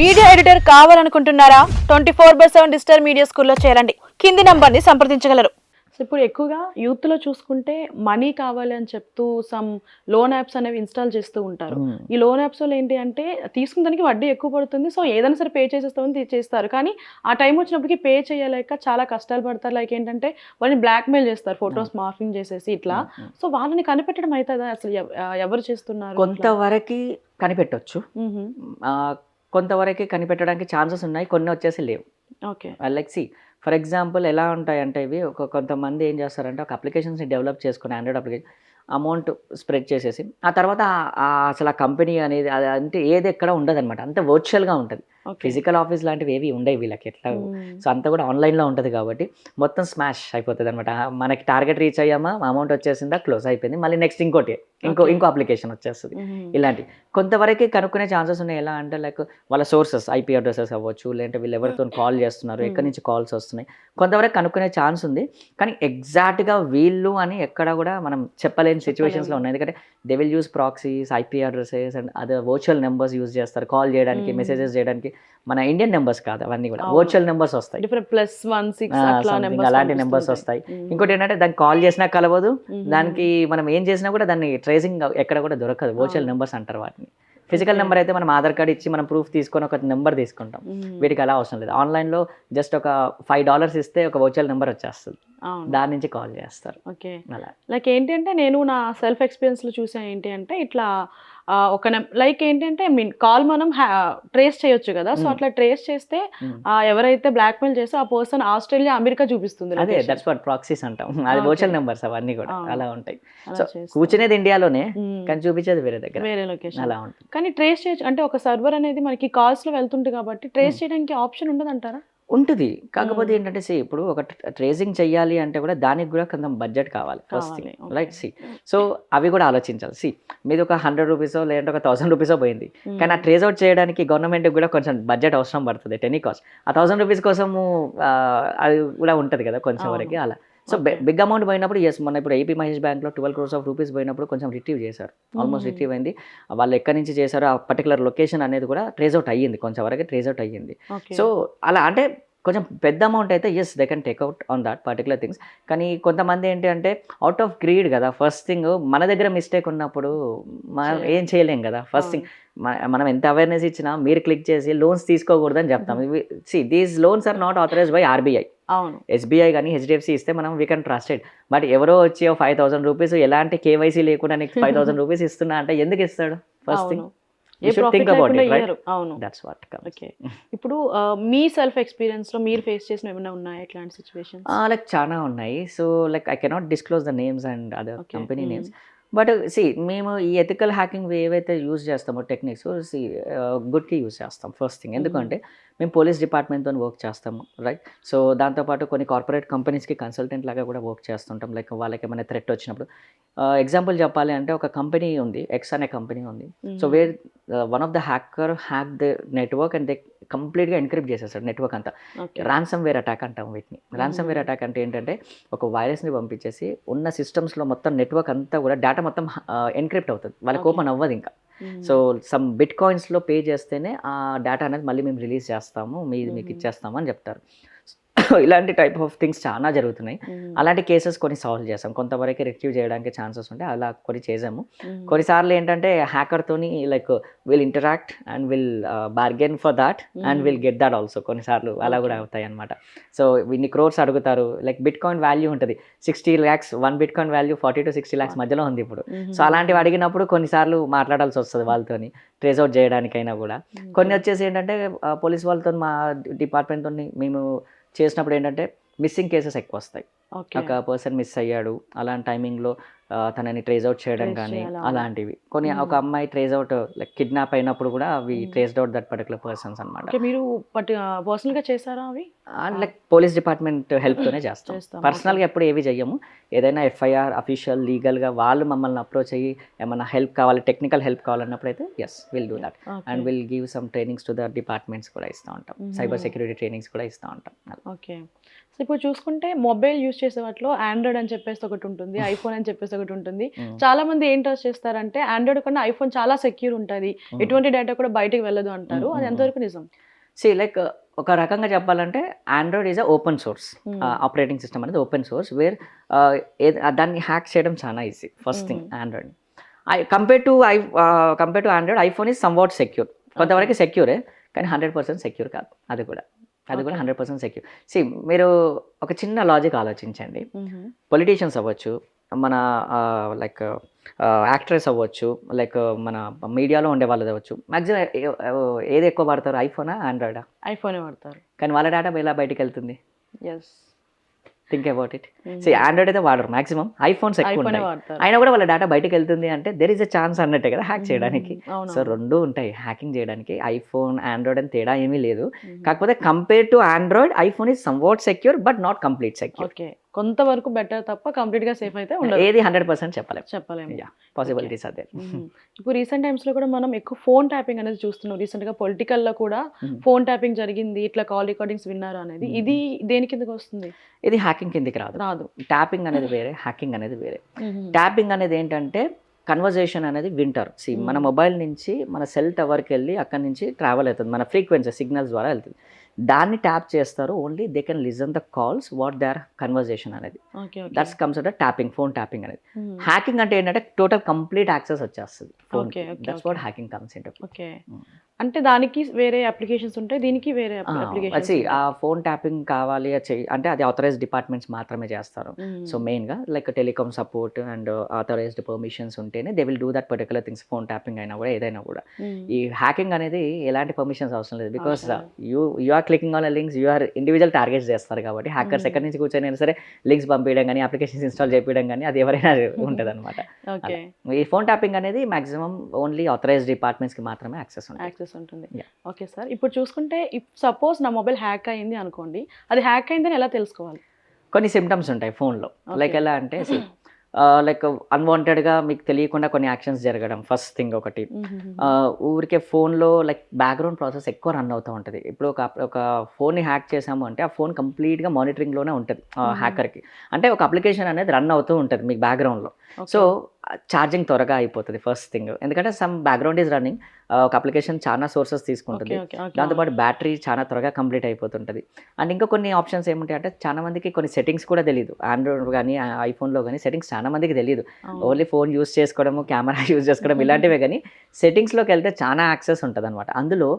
Video editor కావాలనుకుంటున్నారా? Twenty four by seven digital media స్కూల్లో చేరండి. కింది నంబర్ని సంప్రదించగలరు. సో ఇప్పుడు ఎక్కువగా యూత్లో చూసుకుంటే మనీ కావాలి అని చెప్తూ సమ్ లోన్ యాప్స్ అనేవి ఇన్స్టాల్ చేస్తూ ఉంటారు. ఈ లోన్ యాప్స్ వల్ల ఏంటి అంటే తీసుకున్న దానికి వడ్డీ ఎక్కువ పడుతుంది. సో ఏదైనా సరే పే చేసేస్తామని చేస్తారు కానీ ఆ టైం వచ్చినప్పటికి పే చేయలేక చాలా కష్టాలు పడతారు. లైక్ ఏంటంటే వాళ్ళని బ్లాక్మెయిల్ చేస్తారు. ఫొటోస్ మార్ఫింగ్ చేసేసి ఇట్లా. సో వాళ్ళని కనిపెట్టడం అవుతుందా? అసలు ఎవరు చేస్తున్నారు? కొంతవరకు. ఆ, కొంతవరకు కనిపెట్టడానికి ఛాన్సెస్ ఉన్నాయి కొన్ని వచ్చేసి లేవు. Okay. Like see for example ఎలా ఉంటాయంటే ఇవి ఒక కొంతమంది ఏం చేస్తారంటే ఒక అప్లికేషన్స్ని డెవలప్ చేసుకుని ఆండ్రాయిడ్ అప్లికేషన్ అమౌంట్ స్ప్రెడ్ చేసేసి ఆ తర్వాత అసలు ఆ కంపెనీ అనేది అంటే ఏది ఎక్కడ ఉండదు అనమాట అంత వర్చువల్గా ఉంటుంది. ఫిజికల్ ఆఫీస్ లాంటివి ఏవి ఉండవు వీళ్ళకి ఎట్లా. సో అంతా కూడా ఆన్లైన్లో ఉంటుంది కాబట్టి మొత్తం స్మాష్ అయిపోతుంది అనమాట మనకి టార్గెట్ రీచ్ అయ్యామా అమౌంట్ వచ్చేసిందా క్లోజ్ అయిపోయింది. మళ్ళీ నెక్స్ట్ ఇంకోటి ఇంకో. ఇంకో అప్లికేషన్ వచ్చేస్తుంది. ఇలాంటి కొంతవరకు కనుక్కునే ఛాన్సెస్ ఉన్నాయి. ఎలా అంటే లైక్ వాళ్ళ సోర్సెస్ ఐపీ అడ్రసెస్ అవ్వచ్చు లేదంటే వీళ్ళు ఎవరితో కాల్ చేస్తున్నారు ఎక్కడి నుంచి కాల్స్ వస్తున్నాయి. కొంతవరకు కనుక్కునే ఛాన్స్ ఉంది. కానీ ఎగ్జాక్ట్గా వీళ్ళు అని ఎక్కడ కూడా మనం చెప్పలేని సిచ్యువేషన్స్లో ఉన్నాయి. ఎందుకంటే they will use proxies IP addresses and other virtual numbers use చేస్తారు. కాల్ చేయడానికి. మెసేజెస్ చేయడానికి. మన ఇండియన్ నెంబర్స్ కాదు అవన్నీ కూడా. వర్చువల్ నెంబర్స్ వస్తాయి. డిఫరెంట్ ప్లస్ వన్ సిక్స్ అలాంటి నెంబర్స్ వస్తాయి. ఇంకోటి ఏంటంటే దానికి కాల్ చేసినా కలవదు. దానికి మనం ఏం చేసినా కూడా దాన్ని ట్రేసింగ్ ఎక్కడ కూడా దొరకదు. వర్చువల్. నెంబర్స్ అంటారు వాటిని. ఫిజికల్. నెంబర్ అయితే మనం ఆధార్ కార్డ్ ఇచ్చి మనం ప్రూఫ్ తీసుకొని ఒక నెంబర్ తీసుకుంటాం. వీటికి అలా అవసరం లేదు. ఆన్లైన్లో జస్ట్ ఒక ఫైవ్ డాలర్స్ ఇస్తే ఒక వర్చువల్ నెంబర్ వచ్చేస్తుంది. దాని నుంచి కాల్ చేస్తారు. ఓకే అలా. లైక్ ఏంటి అంటే నేను నా సెల్ఫ్ ఎక్స్పీరియన్స్లో చూసాను ఏంటి అంటే ఇట్లా ఒక లైక్ ఏంటంటే మీన్ కాల్ మనం ట్రేస్ చేయొచ్చు కదా సో Mm. అట్లా ట్రేస్ చేస్తే Mm. ఆ, ఎవరైతే బ్లాక్మెయిల్ చేస్తే ఆ పర్సన్ ఆస్ట్రేలియా అమెరికా చూపిస్తుంది అదే. దట్స్ వాట్ ప్రాక్సీస్ అంటాం అది. వర్చువల్ నెంబర్స్ అవన్నీ కూడా. అలా ఉంటాయి సో. కూర్చునేది ఇండియాలోనే Mm. కానీ చూపించేది వేరే దగ్గర వేరే లొకేషన్ అలా ఉంటుంది కానీ ట్రేస్ చేయొచ్చు అంటే ఒక సర్వర్ అనేది మనకి కాల్స్లో వెళ్తుంటుంది కాబట్టి ట్రేస్. చేయడానికి ఆప్షన్ ఉండదు అంటారా ఉంటుంది. కాకపోతే. ఏంటంటే సి ఇప్పుడు ఒక ట్రేసింగ్ చెయ్యాలి అంటే కూడా దానికి కూడా కొంచెం బడ్జెట్ కావాలి first thing. Right see so అవి కూడా ఆలోచించాలి. సి మీది ఒక హండ్రెడ్ రూపీసో లేదంటే ఒక థౌసండ్ రూపీసో పోయింది. కానీ ఆ ట్రేస్ అవుట్ చేయడానికి గవర్నమెంట్ కూడా కొంచెం బడ్జెట్ అవసరం పడుతుంది టెనీ కాస్ట్ ఆ థౌసండ్ రూపీస్ కోసము అది కూడా ఉంటుంది కదా కొంచెం. వరకు అలా. సో. బిగ్ అమౌంట్ పోయినప్పుడు ఎస్ మన ఇప్పుడు ఏపీ మహేష్ బ్యాంక్లో ట్వెల్వ్ క్రోర్స్ ఆఫ్ రూపీస్ పోయినప్పుడు కొంచెం రిట్రీవ్ చేశారు. ఆల్మోస్ట్. రిట్రీవ్ అయింది. వాళ్ళు ఎక్కడి నుంచి చేశారో ఆ పర్టికులర్ లొకేషన్ అనేది కూడా ట్రేస్ అవుట్ అయ్యింది. కొంచెం వరకు ట్రేస్ అవుట్ అయ్యింది. సో అలా అంటే కొంచెం పెద్ద అమౌంట్ అయితే yes they can take out on that particular things కానీ కొంతమంది ఏంటి అంటే అవుట్ ఆఫ్ గ్రీడ్ కదా. ఫస్ట్ థింగ్ మన దగ్గర మిస్టేక్ ఉన్నప్పుడు మనం. ఏం చేయలేం కదా. ఫస్ట్ థింగ్ మనం ఎంత అవేర్నెస్ ఇచ్చినా మీరు క్లిక్ చేసి లోన్స్ తీసుకోకూడదని చెప్తాం. See these loans are not authorize by RBI SBI కానీ హెచ్డిఎఫ్సి ఇస్తే మనం వీ కెన్ ట్రస్టెడ్ బట్ ఎవరో వచ్చి ఫైవ్ థౌసండ్ రూపీస్ ఎలాంటి కేవైసీ లేకుండా నీకు ఫైవ్ థౌసండ్ రూపీస్ ఇస్తున్నా అంటే ఎందుకు ఇస్తాడు? ఫస్ట్ థింగ్ ఇప్పుడు మీ సెల్ఫ్ ఎక్స్పీరియన్స్లో మీరు ఫేస్ చేసిన ఏమైనా ఉన్నాయా ఇట్లాంటి సిచ్యువేషన్ లైక్ చాలా ఉన్నాయి. So like I cannot disclose the names and other. Company. Names but see మేము ఈ ఎథికల్ హ్యాకింగ్ ఏవైతే యూజ్ చేస్తామో టెక్నిక్స్ సి గుడ్కి యూజ్ చేస్తాం ఫస్ట్ థింగ్ ఎందుకంటే మేము పోలీస్ డిపార్ట్మెంట్తో వర్క్ చేస్తాము రైట్ సో దాంతోపాటు కొన్ని కార్పొరేట్ కంపెనీస్కి కన్సల్టెంట్ లాగా కూడా వర్క్ చేస్తుంటాం. లైక్ వాళ్ళకి ఏమైనా థ్రెట్ వచ్చినప్పుడు. ఎగ్జాంపుల్ చెప్పాలి అంటే ఒక కంపెనీ ఉంది ఎక్స్ అనే కంపెనీ ఉంది. So where one of the hacker hack the network and they కంప్లీట్గా ఎన్క్రిప్ట్ చేసేస్తాడు నెట్వర్క్ అంతా. ర్యాన్సమ్ వేర్ అటాక్ అంటాం వీటిని. ర్యాన్సమ్ వేర్ అటాక్ అంటే ఏంటంటే ఒక వైరస్ని పంపించేసి ఉన్న సిస్టమ్స్లో మొత్తం నెట్వర్క్ అంతా కూడా డేటా మొత్తం ఎన్క్రిప్ట్ అవుతుంది. వాళ్ళకి. ఓపెన్ అవ్వదు ఇంకా. సో సమ్ బిట్ కాయిన్స్లో పే చేస్తేనే ఆ డేటా అనేది మళ్ళీ మేము రిలీజ్ చేస్తాము మీ మీకు Mhm. ఇచ్చేస్తాము అని చెప్తారు ఇలాంటి టైప్ ఆఫ్ థింగ్స్ చాలా జరుగుతున్నాయి. అలాంటి కేసెస్ కొన్ని సాల్వ్ చేసాం కొంతవరకు రిట్రీవ్ చేయడానికి ఛాన్సెస్ ఉంటాయి. అలా కొన్ని చేసాము. కొన్నిసార్లు ఏంటంటే హ్యాకర్తోని like will interact and will bargain for that and will get that also కొన్నిసార్లు. అలా కూడా. అవుతాయి అనమాట సో ఇన్ని క్రోర్స్ అడుగుతారు. లైక్ బిట్ కాయిన్ వాల్యూ ఉంటుంది. Sixty lakhs one bitcoin value forty to sixty lakhs మధ్యలో ఉంది ఇప్పుడు. సో అలాంటివి అడిగినప్పుడు కొన్నిసార్లు మాట్లాడాల్సి వస్తుంది వాళ్ళతోని ట్రేస్ అవుట్ చేయడానికైనా కూడా. కొన్ని వచ్చేసి ఏంటంటే పోలీస్ వాళ్ళతో మా డిపార్ట్మెంట్తో మేము చేసినప్పుడు ఏంటంటే మిస్సింగ్ కేసెస్ ఎక్కువ వస్తాయి ఒక పర్సన్ మిస్ అయ్యాడు అలాంటి టైమింగ్లో తనని ట్రేస్ అవుట్ చేయడం కానీ? అలాంటివి. కొన్ని. ఒక అమ్మాయి ట్రేస్ అవుట్ లైక్ కిడ్నాప్ అయినప్పుడు కూడా అవి. Traced out that particular persons అనమాట మీరు పర్సనల్గా చేశారా అవి? లైక్ పోలీస్ డిపార్ట్మెంట్ హెల్ప్తోనే చేస్తాం. చేస్తాం, పర్సనల్గా ఎప్పుడు ఏవి చెయ్యము. ఏదైనా ఎఫ్ఐఆర్ అఫీషియల్ లీగల్గా వాళ్ళు మమ్మల్ని అప్రోచ్ అయ్యి ఏమైనా హెల్ప్ కావాలి టెక్నికల్ హెల్ప్ కావాలన్నప్పుడు అయితే yes will do that and will give some trainings to the departments కూడా ఇస్తూ ఉంటాం. సైబర్. సెక్యూరిటీ ట్రైనింగ్స్ కూడా ఇస్తూ ఉంటాం. ఓకే. సో ఇప్పుడు చూసుకుంటే మొబైల్ యూస్ చేసే వాటిలో ఆండ్రాయిడ్ అని చెప్పేసి ఒకటి ఉంటుంది ఐఫోన్ అని చెప్పేసి ఒకటి ఉంటుంది. చాలా మంది ఏం ట్రస్ట్ చేస్తారంటే ఆండ్రాయిడ్ కన్నా ఐఫోన్ చాలా సెక్యూర్ ఉంటుంది. ఎటువంటి డేటా కూడా బయటకు వెళ్ళదు అంటారు. అది ఎంతవరకు నిజం? సి లైక్ ఒక రకంగా చెప్పాలంటే Android is a open source. Operating system అనేది ఓపెన్ సోర్స్ వేర్ దాన్ని హ్యాక్ చేయడం చాలా easy first thing. Android. I compare to I compare to Android iPhone is somewhat secure. కొంతవరకు సెక్యూరే కానీ హండ్రెడ్ పర్సెంట్ సెక్యూర్ కాదు అది కూడా. అది కూడా. Hundred percent secure. సి మీరు ఒక చిన్న లాజిక్ ఆలోచించండి. పొలిటీషియన్స్ అవ్వచ్చు మన లైక్ యాక్ట్రెస్ అవ్వచ్చు లైక్ మన మీడియాలో ఉండే వాళ్ళది అవ్వచ్చు. మ్యాక్సిమం ఏది ఎక్కువ వాడతారు ఐఫోనా ఆండ్రాయిడా? ఐఫోనే వాడతారు. కానీ వాళ్ళ డేటా ఎలా బయటికి వెళ్తుంది yes think about it so Android అయితే వాడరు మాక్సిమం ఐఫోన్స్ ఎక్కువ వాడతారు. అయినా కూడా వాళ్ళ డేటా బయటికి వెళ్తుంది అంటే దెర్ ఇస్ అ ఛాన్స్ అన్నట్టే కదా హ్యాక్ చేయడానికి. Mhm. అవును సో రెండు ఉంటాయి హ్యాకింగ్ చేయడానికి. ఐఫోన్ ఆండ్రాయిడ్ అని తేడా ఏమీ లేదు. Mhm. కాకపోతే compare to Android iPhone is somewhat secure but not complete secure okay కొంతవరకు బెటర్ తప్ప కంప్లీట్గా సేఫ్ అయితే ఉండదు. ఏది హండ్రెడ్ పర్సెంట్ చెప్పలేము. చెప్పలేము యా పాసిబిలిటీస్ అదే. మ్మ్. ఇప్పుడు రీసెంట్ టైమ్స్లో కూడా మనం ఎక్కువ ఫోన్ ట్యాపింగ్ అనేది చూస్తున్నాం. రీసెంట్గా పొలిటికల్లో కూడా. ఫోన్ ట్యాపింగ్ జరిగింది ఇట్లా కాల్ రికార్డింగ్స్ విన్నారు అనేది. Mhm. ఇది దేని కిందకి వస్తుంది? ఇది హ్యాకింగ్ కిందికి రాదు. రాదు. ట్యాపింగ్ అనేది వేరే హ్యాకింగ్ అనేది వేరే. ట్యాపింగ్ అనేది ఏంటంటే కన్వర్జేషన్ అనేది వింటారు. సి మన. మొబైల్ నుంచి మన సెల్ టవర్కి వెళ్ళి అక్కడి నుంచి ట్రావెల్ అవుతుంది. మన ఫ్రీక్వెన్సీ సిగ్నల్స్ ద్వారా వెళ్తుంది. దాన్ని ట్యాప్ చేస్తారు. Only they can listen the calls what they are conversation అనేది. That's comes at tapping phone tapping అనేది. మ్మ్. హ్యాకింగ్ అంటే ఏంటంటే టోటల్ కంప్లీట్ యాక్సెస్ వచ్చేస్తుంది phone that's. What hacking comes into okay. మ్మ్. అంటే దానికి వేరే అప్లికేషన్స్ ఉంటాయి దీనికి వేరే వచ్చి అప్లికేషన్స్ ఆ ఫోన్ ట్యాపింగ్ కావాలి అంటే అది ఆథరైజ్ డిపార్ట్మెంట్స్ మాత్రమే చేస్తారు. సో మెయిన్గా like telecom support and authorized permissions ఉంటేనే they will do that particular things phone tapping అయినా కూడా ఏదైనా కూడా. ఈ హ్యాకింగ్ అనేది ఎలాంటి పర్మిషన్స్ అవసరం లేదు because you you are clicking on links you are individual targets చేస్తారు కాబట్టి హ్యాకర్స్. ఎక్కడి నుంచి కూర్చొని అయినా సరే లింక్స్ పంపించడం కానీ అప్లికేషన్స్ ఇన్స్టాల్ చేయడం కానీ అది ఎవరైనా ఉంటుంది అనమాట ఓకే ఈ ఫోన్ ట్యాపింగ్ అనేది మాక్సిమం ఓన్లీ ఆథరైజ్డ్ డిపార్ట్మెంట్స్కి మాత్రమే యాక్సెస్ ఉంటుంది. యాక్సెస్ ఉంటుంది. ఓకే సార్ ఇప్పుడు చూసుకుంటే సపోజ్ నా మొబైల్ హ్యాక్ అయింది అనుకోండి అది హ్యాక్ అయిందని ఎలా తెలుసుకోవాలి? కొన్ని సిమ్టమ్స్ ఉంటాయి ఫోన్లో. లైక్ ఎలా అంటే లైక్ అన్వాంటెడ్గా మీకు తెలియకుండా కొన్ని యాక్షన్స్ జరగడం ఫస్ట్ థింగ్ ఒకటి. ఆ, ఊరికే ఫోన్లో లైక్ బ్యాక్గ్రౌండ్ ప్రాసెస్ ఎక్కువ రన్ అవుతూ ఉంటుంది. ఇప్పుడు ఒక ఒక ఫోన్ని హ్యాక్ చేసాము అంటే ఆ ఫోన్ కంప్లీట్గా మానిటరింగ్లోనే ఉంటుంది. హ్యాకర్కి అంటే ఒక అప్లికేషన్ అనేది రన్ అవుతూ ఉంటుంది మీకు బ్యాక్గ్రౌండ్లో సో ఛార్జింగ్ త్వరగా అయిపోతుంది ఫస్ట్ థింగ్. ఎందుకంటే సమ్ బ్యాక్గ్రౌండ్ ఈజ్ రన్నింగ్. ఒక అప్లికేషన్ చాలా సోర్సెస్ తీసుకుంటుంది. దాంతోపాటు బ్యాటరీ చాలా త్వరగా కంప్లీట్ అయిపోతుంటుంది. అండ్ ఇంకా కొన్ని ఆప్షన్స్ ఏముంటాయి అంటే చాలా మందికి కొన్ని సెట్టింగ్స్ కూడా తెలియదు ఆండ్రాయిడ్ కానీ ఐఫోన్లో కానీ సెట్టింగ్స్ చాలా మందికి తెలియదు ఓన్లీ ఫోన్ యూస్ చేసుకోవడము కెమెరా యూస్ చేసుకోవడం ఇలాంటివే కానీ సెట్టింగ్స్లోకి వెళ్తే చాలా యాక్సెస్ ఉంటుంది అందులో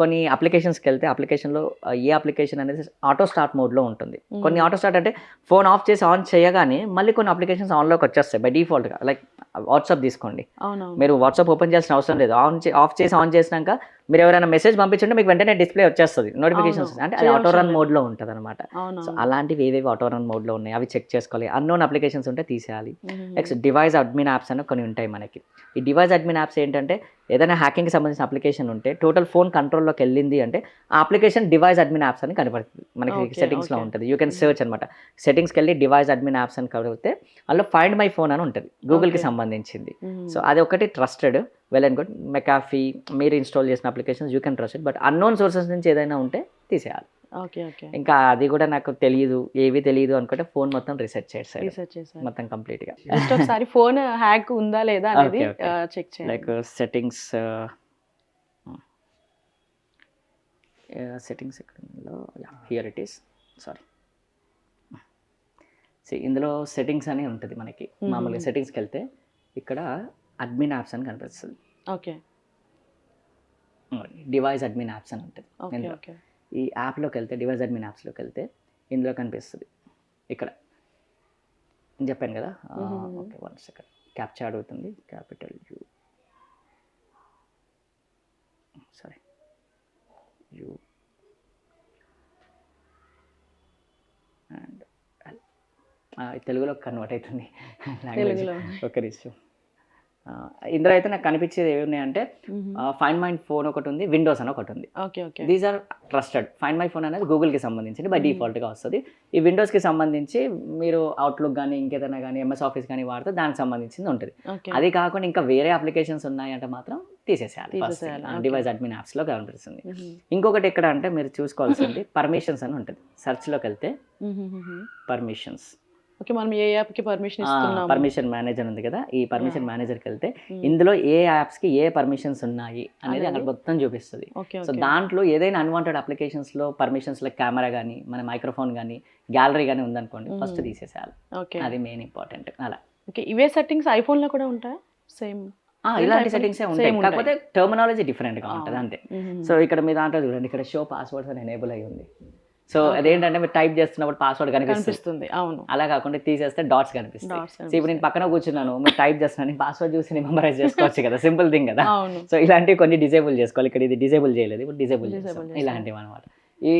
కొన్ని అప్లికేషన్స్కి వెళ్తే అప్లికేషన్లో ఏ అప్లికేషన్ అనేది ఆటో స్టార్ట్ మోడ్లో ఉంటుంది. కొన్ని ఆటో స్టార్ట్ అంటే ఫోన్ ఆఫ్ చేసి ఆన్ చేయగానే మళ్ళీ కొన్ని అప్లికేషన్స్ ఆన్లోకి వచ్చేస్తాయి బై డిఫాల్ట్గా లైక్ వాట్సాప్ తీసుకోండి. మీరు వాట్సాప్ ఓపెన్ చేయాల్సిన అవసరం లేదు. ఆన్ ఆఫ్ చేసి ఆన్ చేసినాక మీరు ఎవరైనా మెసేజ్ పంపించుంటే మీకు వెంటనే డిస్ప్లే వచ్చేస్తుంది. నోటిఫికేషన్స్. అంటే అది ఆటో రన్. మోడ్లో ఉంటుంది అనమాట సో అలాంటివి ఏవేవి ఆటో రన్ మోడ్లో ఉన్నాయి అవి చెక్ చేసుకోవాలి. అన్నోన్ అప్లికేషన్స్ ఉంటే తీసేయాలి. నెక్స్ట్ డివైస్ అడ్మిన్ యాప్స్ అని కొన్ని ఉంటాయి మనకి. ఈ డివైస్ అడ్మిన్ యాప్స్ ఏంటంటే ఏదైనా హ్యాకింగ్కి సంబంధించిన అప్లికేషన్ ఉంటే టోటల్ ఫోన్ కంట్రోల్లోకి వెళ్ళింది అంటే ఆ అప్లికేషన్ డివైస్ అడ్మిన్ యాప్స్ అని కనబడుతుంది. మనకి okay. ఉంటుంది. యూ కెన్ సెర్చ్ అనమాట సెట్టింగ్స్కి వెళ్ళి డివైస్ అడ్మిన్ యాప్స్ అని కడిగితే అందులో ఫైండ్ మై ఫోన్ అని ఉంటుంది. గూగుల్కి. సంబంధించింది. సో అది ఒకటి trusted well and good. McAfee మీరు ఇన్స్టాల్ చేసిన applications you can trust it but unknown sources నుంచి ఏదైనా ఉంటే తీసేయాలి. ఓకే ఓకే ఇంకా అది కూడా నాకు తెలియదు ఏవి తెలియదు అనుకుంటే ఫోన్ మొత్తం రీసెట్ చేసేది రీసెర్చ్ చేశారు మొత్తం కంప్లీట్గా జస్ట్ ఒకసారి ఫోన్ హ్యాక్ ఉందా లేదా అనేది. చెక్ చేయండి. లైక్ సెట్టింగ్స్ సెట్టింగ్స్ ఎక్కడలో హియర్ ఇట్ ఈస్ సారీ ఇందులో సెట్టింగ్స్ అని ఉంటుంది మనకి. Mhm. మామూలుగా సెట్టింగ్స్కి వెళ్తే ఇక్కడ అడ్మిన్ యాప్స్ అని కనిపిస్తుంది. ఓకే. డివైస్ అడ్మిన్ యాప్స్ అని ఉంటుంది. ఓకే ఇందులో. ఓకే. ఈ యాప్లోకి వెళ్తే డివైస్ అడ్మిన్ యాప్స్లోకి వెళ్తే ఇందులో కనిపిస్తుంది. ఇక్కడ. నేను చెప్పాను కదా. ఓకే వన్ సెకండ్ క్యాప్చర్ అడుగుతుంది. Capital U sorry U and తెలుగులో కన్వర్ట్ అవుతుంది. లాంగ్వేజ్ ఒక నిమిషం. ఇందులో అయితే నాకు కనిపించేది ఏమి ఉన్నాయంటే. ఫైన్ మై ఫోన్ ఒకటి ఉంది విండోస్ అని ఒకటి ఉంది okay okay these are trusted fine my phone అనేది గూగుల్కి సంబంధించింది బై. డిఫాల్ట్గా వస్తుంది ఈ విండోస్కి సంబంధించి మీరు అవుట్లుక్ కానీ ఇంకేదైనా కానీ ఎంఎస్ ఆఫీస్ కానీ వాడితే దానికి సంబంధించింది ఉంటుంది అది కాకుండా ఇంకా వేరే అప్లికేషన్స్ ఉన్నాయంటే మాత్రం తీసేసేయాలి. డివైస్ అడ్మిన్ యాప్స్లో కనిపిస్తుంది. ఇంకొకటి ఎక్కడ అంటే మీరు చూసుకోవాల్సింది పర్మిషన్స్ అని ఉంటుంది సెర్చ్లోకి వెళ్తే. పర్మిషన్స్ ఓకే మనం ఏ యాప్కి పర్మిషన్ పర్మిషన్ మేనేజర్ ఉంది కదా ఈ పర్మిషన్ మేనేజర్కి వెళ్తే Hmm. ఇందులో ఏ యాప్స్కి ఏ పర్మిషన్స్ ఉన్నాయి అనేది అక్కడ? మొత్తం చూపిస్తుంది. సో దాంట్లో ఏదైనా అన్వాంటెడ్ అప్లికేషన్స్లో పర్మిషన్స్ లైక్ కెమెరా కానీ మన మైక్రోఫోన్ కానీ గ్యాలరీ కానీ ఉందనుకోండి ఫస్ట్ Hmm. తీసేసేయాలి. ఓకే. అది మెయిన్ ఇంపార్టెంట్ అలా. ఓకే ఇవే సెట్టింగ్స్ ఐఫోన్లో కూడా ఉంటాయా? సేమ్ ఇలాంటి సెట్టింగ్స్ ఉంటాయి. కాకపోతే టర్మినాలజీ డిఫరెంట్గా ఉంటుంది. అంతే. సో ఇక్కడ మీ దాంట్లో చూడండి ఇక్కడ షో పాస్వర్డ్స్ అని ఎనేబుల్ అయి ఉంది. సో. అదేంటంటే మీరు టైప్ చేస్తున్నప్పుడు పాస్వర్డ్ కనిపిస్తుంది. అవును. అలా కాకుండా తీసేస్తే డాట్స్ కనిపిస్తాయి. సో ఇప్పుడు నేను పక్కన కూర్చున్నాను. మీరు టైప్ చేస్తున్నాను పాస్వర్డ్ చూసి నేను మెమరైజ్ చేసుకోవచ్చు కదా. సింపుల్ థింగ్ కదా. సో ఇలాంటివి కొన్ని డిజేబుల్ చేసుకోవాలి. ఇక్కడ ఇది డిజేబుల్ చేయలేదు. ఇప్పుడు డిజేబుల్ చేస్తాం. ఇలాంటివి అనమాట ఈ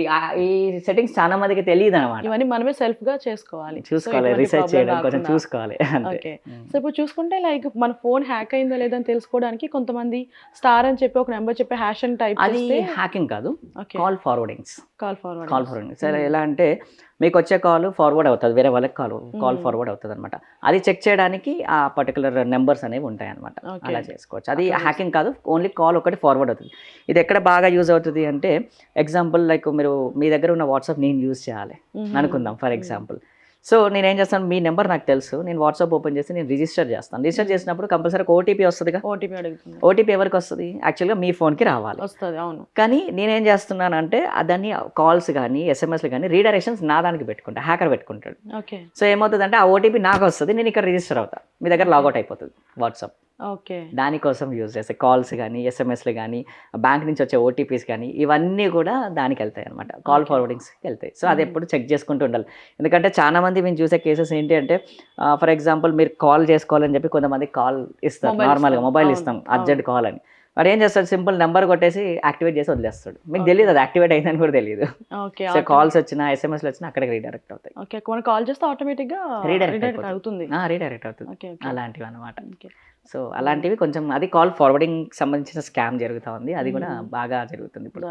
ఈ సెట్టింగ్స్ చాలా మందికి తెలియదు అనమాట ఇవన్నీ మనమే సెల్ఫ్గా చేసుకోవాలి. చూసుకోవాలి రీసెర్చ్ చేయడం కొంచెం. చూసుకోవాలి ఓకే. సో ఇప్పుడు చూసుకుంటే లైక్ మన ఫోన్ హ్యాక్ అయిందో లేదని తెలుసుకోవడానికి కొంతమంది స్టార్ అని చెప్పి ఒక నెంబర్ చెప్పి హ్యాష్ అని టైప్ అది హ్యాకింగ్ కాదు. Okay call forwardings call forward call forwarding సరే ఎలా అంటే మీకు వచ్చే కాల్ ఫార్వర్డ్ అవుతుంది వేరే వాళ్ళకి కాల్ కాల్. ఫార్వర్డ్ అవుతుంది అనమాట అది చెక్ చేయడానికి ఆ పర్టికులర్ నెంబర్స్ అనేవి ఉంటాయి అనమాట. అలా చేసుకోవచ్చు. అది హ్యాకింగ్ కాదు ఓన్లీ కాల్ ఒకటి ఫార్వర్డ్ అవుతుంది. ఇది ఎక్కడ బాగా యూజ్ అవుతుంది అంటే ఎగ్జాంపుల్ లైక్ మీరు మీ దగ్గర ఉన్న వాట్సాప్ నేను యూజ్ చేయాలి అనుకుందాం ఫర్ ఎగ్జాంపుల్ సో నేను ఏం చేస్తాను మీ నెంబర్ నాకు తెలుసు. నేను వాట్సాప్ ఓపెన్ చేసి నేను రిజిస్టర్ చేస్తాను. రిజిస్టర్ చేసినప్పుడు కంపల్సరీ ఓటీపీ వస్తుందిగా. ఓటీపీ అడుగుతుంది ఓటీపీ ఎవరికి వస్తుంది? యాక్చువల్గా మీ ఫోన్కి రావాలి. వస్తుంది అవును. కానీ నేనేం చేస్తున్నానంటే దాన్ని కాల్స్ కానీ ఎస్ఎంఎస్లు కానీ రీడైరెక్షన్స్ నా దానికి పెట్టుకుంటా. హ్యాకర్ పెట్టుకుంటాడు. ఓకే. సో ఏమవుతుందంటే ఆ ఓటీపీ నాకు వస్తుంది నేను ఇక్కడ రిజిస్టర్ అవుతా. మీ దగ్గర లాగౌట్ అయిపోతుంది వాట్సాప్. ఓకే దానికోసం యూజ్ చేస్తే కాల్స్ కానీ ఎస్ఎంఎస్లు కానీ బ్యాంక్ నుంచి వచ్చే ఓటీపీస్ కానీ ఇవన్నీ కూడా దానికి వెళ్తాయి అనమాట కాల్. ఫార్వర్డింగ్స్కి వెళ్తాయి సో అది. ఎప్పుడు చెక్ చేసుకుంటూ ఉండాలి ఎందుకంటే చాలా మంది మేము చూసే కేసెస్ ఏంటి అంటే ఫర్ ఎగ్జాంపుల్ మీరు కాల్ చేసుకోవాలని చెప్పి కొంతమంది కాల్ ఇస్తారు నార్మల్గా. మొబైల్ ఇస్తాం. అర్జెంట్ కాల్ అని వాడు ఏం చేస్తాడు? సింపుల్ నెంబర్ కొట్టేసి యాక్టివేట్ చేసి వదిలేస్తాడు. మీకు. తెలియదు అది యాక్టివేట్ అయిందని కూడా తెలియదు సో కాల్స్ వచ్చినా ఎస్ఎంఎస్లు వచ్చినా అక్కడికి రీడైరెక్ట్ అవుతాయి. ఓకే మనం కాల్ చేస్తే ఆటోమేటిక్గా Redirect రీడైరెక్ట్. అవుతుంది. రీడైరెక్ట్ అవుతుంది. అలాంటివి అనమాట సో అలాంటివి కొంచెం అది కాల్ ఫార్వర్డింగ్ సంబంధించిన స్కామ్ జరుగుతా ఉంది. అది కూడా. బాగా జరుగుతుంది ఇప్పుడు.